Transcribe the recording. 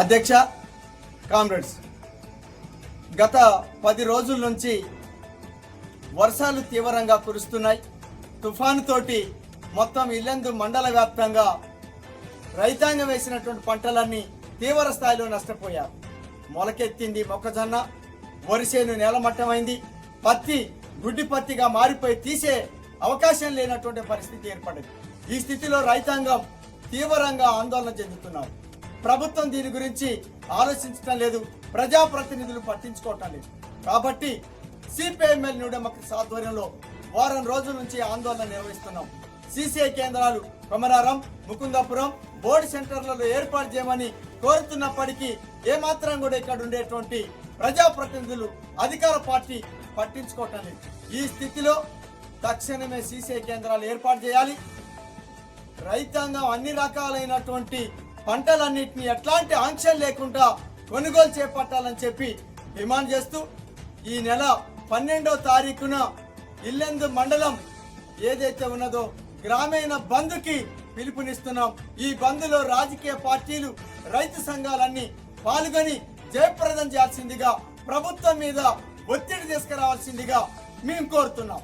అధ్యక్ష కామ్రేడ్స్ గత పది రోజుల నుంచి వర్షాలు తీవ్రంగా కురుస్తున్నాయి. తుఫానుతోటి మొత్తం ఇల్లందు మండల వ్యాప్తంగా రైతాంగం వేసినటువంటి పంటలన్నీ తీవ్ర స్థాయిలో నష్టపోయారు మొలకెత్తింది మొక్కజొన్న వరిసేను నేలమట్టమైంది. పత్తి గుడ్డి పత్తిగా మారిపోయి తీసే అవకాశం లేనటువంటి పరిస్థితి ఏర్పడింది. ఈ స్థితిలో రైతాంగం తీవ్రంగా ఆందోళన చెందుతున్నారు ప్రభుత్వం దీని గురించి ఆలోచించటం లేదు. ప్రజాప్రతినిధులు పట్టించుకోవటం లేదు. కాబట్టి సిపిఐఎంఎల్ న్యూ డెమోక్రసీ ఆధ్వర్యంలో వారం రోజుల నుంచి ఆందోళన నిర్వహిస్తున్నాం. సిసిఐ కేంద్రాలు కొమరారం ముకుందాపురం బోర్డు సెంటర్లలో ఏర్పాటు చేయమని కోరుతున్నప్పటికీ ఏమాత్రం కూడా ఇక్కడ ఉండేటువంటి ప్రజాప్రతినిధులు అధికార పార్టీ పట్టించుకోవటం లేదు. ఈ స్థితిలో తక్షణమే సిసిఐ కేంద్రాలు ఏర్పాటు చేయాలి. రైతాంగం అన్ని రకాలైనటువంటి పంటలన్నింటినీ ఎట్లాంటి ఆంక్షలు లేకుండా కొనుగోలు చేపట్టాలని చెప్పి డిమాండ్ చేస్తూ ఈ నెల పన్నెండో తారీఖున ఇల్లెందు మండలం ఏదైతే ఉన్నదో గ్రామీణ బంద్కి పిలుపునిస్తున్నాం. ఈ బంద్లో రాజకీయ పార్టీలు రైతు సంఘాలన్నీ పాల్గొని జయప్రదం చేయాల్సిందిగా ప్రభుత్వం మీద ఒత్తిడి తీసుకురావాల్సిందిగా మేము కోరుతున్నాం.